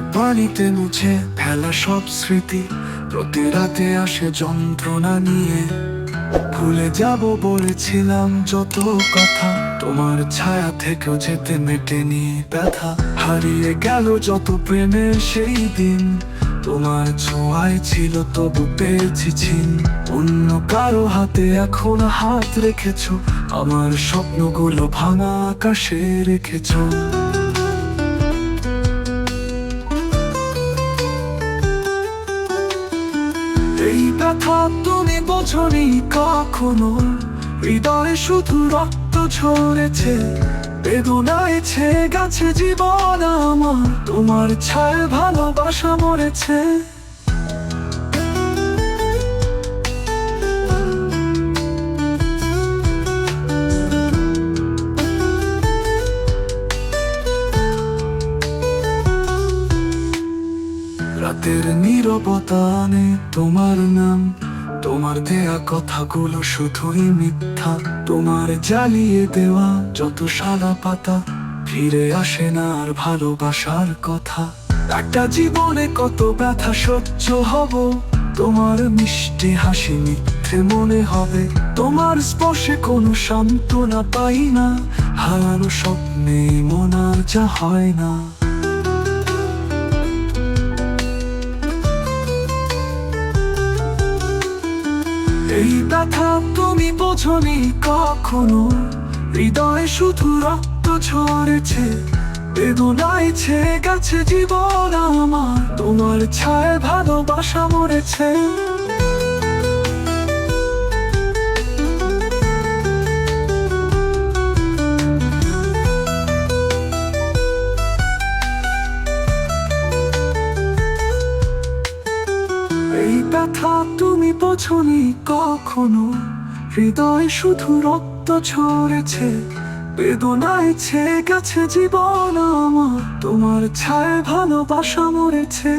পানিতে মুছে ফেলা সব স্মৃতি। প্রতি রাতে আসে যন্ত্রণা নিয়ে। ভুলে যাব বলেছিলাম যত কথা। তোমার ছায়া থেকেও যেতে মেটেনি ব্যথা। হারিয়ে গেল যত প্রেমের সেই দিন। তোমার ছোঁয়ায় ছিল তবু পেয়েছি অন্য কারও হাতে এখন হাত রেখেছো। আমার স্বপ্নগুলো ভাঙা আকাশে রেখেছো। বোঝনি কখনো হৃদয়ে শুধু রক্ত ঝরেছে, বেদনায় ছে গেছে জীবন আমার, তোমার ছায় ভালোবাসা মরেছে। রাতের নীরবতা আনে তোমার নাম তোমার দেয়া কথাগুলো শুধুই মিথ্যা। তোমার জ্বালিয়ে দেওয়া যত সাদা পাতা, ফিরে আসে না আর ভালোবাসার কথা। একটা জীবনে কত ব্যথা সহ্য হব, তোমার মিষ্টি হাসি মিথ্যে মনে হবে। তোমার স্পর্শে কোনো সান্ত্বনা পাই না, হারানো স্বপ্নে মনার যা হয় না। ব্যথা তুমি বোঝনি কখনো। হৃদয়ে শুধু রক্ত ঝরেছে, বেদনায় ছে গেছে জীবন আমার। তোমার ছায় ভালোবাসা মরেছে। ব্যথা তুমি বোঝনি কখনো? হৃদয় শুধু রক্ত ছড়েছে বেদনায় ছে গেছে জীবন আমার। তোমার ছায় ভালোবাসা মরেছে।